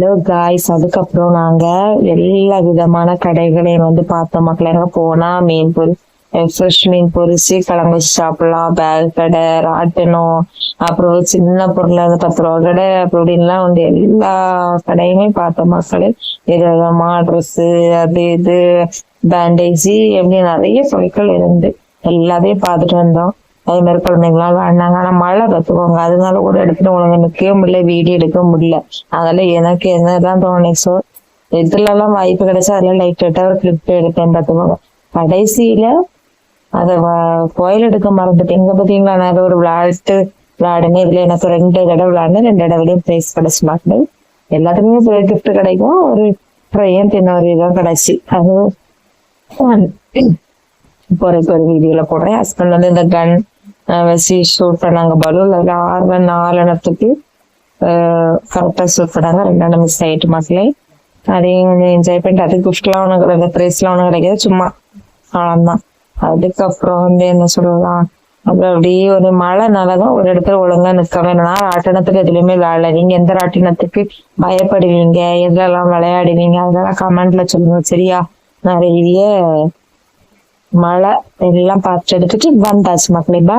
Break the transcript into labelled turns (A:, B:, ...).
A: Hello guys அதுக்கப்புறம் நாங்க எல்லா விதமான கடைகளையும் வந்து பார்த்த மக்கள் போனா மீன் பொரி ஃப்ரெஷ் மீன் பொரிச்சு கிழங்கு வச்சு சாப்பிடலாம். பேக் கடை ராட்டணும் அப்புறம் சின்ன பொருள் அந்த பத்து ரூபா கடை அப்படின்லாம் வந்து எல்லா கடையுமே பார்த்த மக்கள். விதவிதமா ட்ரெஸ்ஸு அது இது பேண்டேஜ் எப்படி நிறைய பொருட்கள் இருந்து எல்லாத்தையும் பார்த்துட்டு வந்தோம். அதே மாதிரி குழந்தைங்களாம் விளாண்டாங்க ஆனா மழை கத்துக்கோங்க. அதனால கூட எடுத்துட்டு உனக்கு நிற்கவே முடியல வீடியோ எடுக்க முடியல. அதனால எனக்கு என்னதான் தோணுச்சோ இதுல எல்லாம் வாய்ப்பு கிடைச்சா அதெல்லாம் லைட் லைட்டா ஒரு கிளிப் எடுத்தேன் பார்த்துக்கோங்க கடைசியில அத வ- கோயில் எடுக்க மறந்துட்டு எங்க பாத்தீங்களா நான் ஒரு விளையாட்டு விளையாடுங்க இதுல எனக்கு ரெண்டு தடவை விளையாடுனேன். ரெண்டு தடவையும் பிரைஸ் கிடைச்சு மாட்டேன். எல்லாத்துக்குமே கிஃப்ட் கிடைக்கும். ஒரு ட்ரையன் தின்ன ஒரு இதான் கிடைச்சி. அது போறதுக்கு ஒரு வீடியோல போடுறேன். ஹஸ்பண்ட் வந்து இந்த கன் வச்சு ஷூட் பண்ணாங்க. பலூன் அதுல ஆறு நாலனத்துக்கு கரெக்டாக ஷூட் பண்ணாங்க. ரெண்டாண்டு மிஸ் ஆயிட்டு மக்களே அதையும் கொஞ்சம் என்ஜாய் பண்ணிட்டு அது கிஃப்ட்லாம் ஒன்றும் கிடையாது. ப்ரைஸ்லாம் ஒன்றும் கிடைக்காது சும்மா. அவ்வளோதான் அதுக்கப்புறம் வந்து என்ன சொல்லலாம் அப்புறம் அப்படியே ஒரு மழைனாலதான் ஒரு இடத்துல ஒழுங்கா நிற்க வேணும்னா ராட்டினத்துக்கு எதுலையுமே விளையாடல. நீங்க எந்த ராட்டினத்துக்கு பயப்படுவீங்க? எதெல்லாம் விளையாடுவீங்க? அதெல்லாம் கமெண்ட்ல சொல்லுங்க. சரியா? நிறைய மழை எல்லாம் பார்த்து எடுத்துட்டு வந்தாச்சு. மக்களே பா